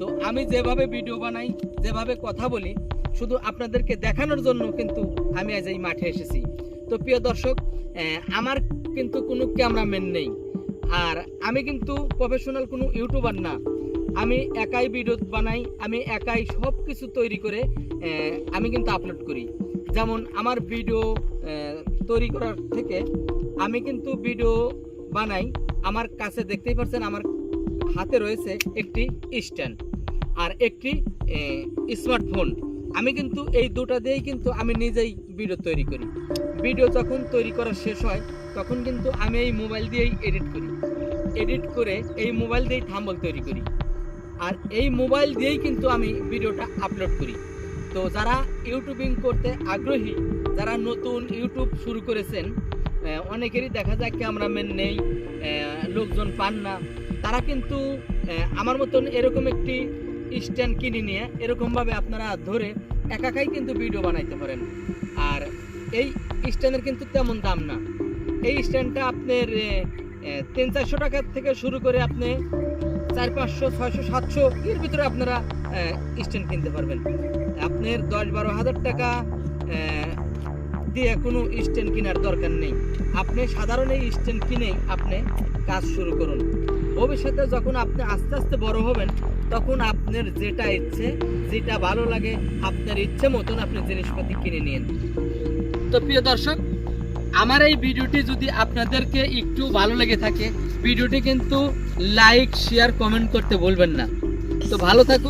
তো আমি যেভাবে ভিডিও বানাই, যেভাবে কথা বলি, শুধু আপনাদেরকে দেখানোর জন্য কিন্তু আমি আজ এই মাঠে এসেছি। তো প্রিয় দর্শক আমার কিন্তু কোনো ক্যামেরাম্যান নেই। আর আমি কিন্তু প্রফেশনাল কোনো ইউটিউবার না। আমি একাই ভিডিও বানাই, আমি একাই সব কিছু তৈরি করে আমি কিন্তু আপলোড করি। যেমন আমার ভিডিও তৈরি করার থেকে আমি কিন্তু ভিডিও বানাই। আমার কাছে দেখতেই পারছেন, আমার হাতে রয়েছে একটি স্ট্যান্ড আর একটি স্মার্টফোন আমি কিন্তু এই দুটা দিয়েই কিন্তু আমি নিজেই ভিডিও তৈরি করি। ভিডিও যখন তৈরি করা শেষ হয়, তখন কিন্তু আমি এই মোবাইল দিয়েই এডিট করি। এডিট করে এই মোবাইল দিয়েই থাম্বল তৈরি করি। আর এই মোবাইল দিয়েই কিন্তু আমি ভিডিওটা আপলোড করি। তো যারা ইউটিউবিং করতে আগ্রহী, যারা নতুন ইউটিউব শুরু করেছেন অনেকেরই দেখা যায় ক্যামেরাম্যান নেই লোকজন পান না। তারা কিন্তু আমার মতন এরকম একটি স্ট্যান্ড কিনে নিয়ে এরকমভাবে আপনারা ধরে একাকাই কিন্তু ভিডিও বানাইতে পারেন। আর এই স্ট্যান্ডের কিন্তু তেমন দাম না। এই স্ট্যান্ডটা আপনার তিন চারশো টাকা থেকে শুরু করে আপনি চার পাঁচশো, ছয়শো, সাতশো এর ভিতরে আপনারা স্ট্যান্ড কিনতে পারবেন। আপনার দশ বারো হাজার টাকা দিয়ে কোনো স্ট্যান্ড কেনার দরকার নেই। আপনি সাধারণ এই স্ট্যান্ড কিনেই আপনি কাজ শুরু করুন। ভবিষ্যতে যখন আপনি আস্তে আস্তে বড় হবেন, তখন আপনার যেটা ইচ্ছে, যেটা ভালো লাগে, আপনার ইচ্ছে মতন আপনি জিনিসপাতি কিনে নিন তো প্রিয় দর্শক, আমার এই ভিডিওটি যদি আপনাদেরকে একটু ভালো লেগে থাকে, ভিডিওটি কিন্তু লাইক, শেয়ার, কমেন্ট করতে বলবেন না। তো ভালো থাকুন।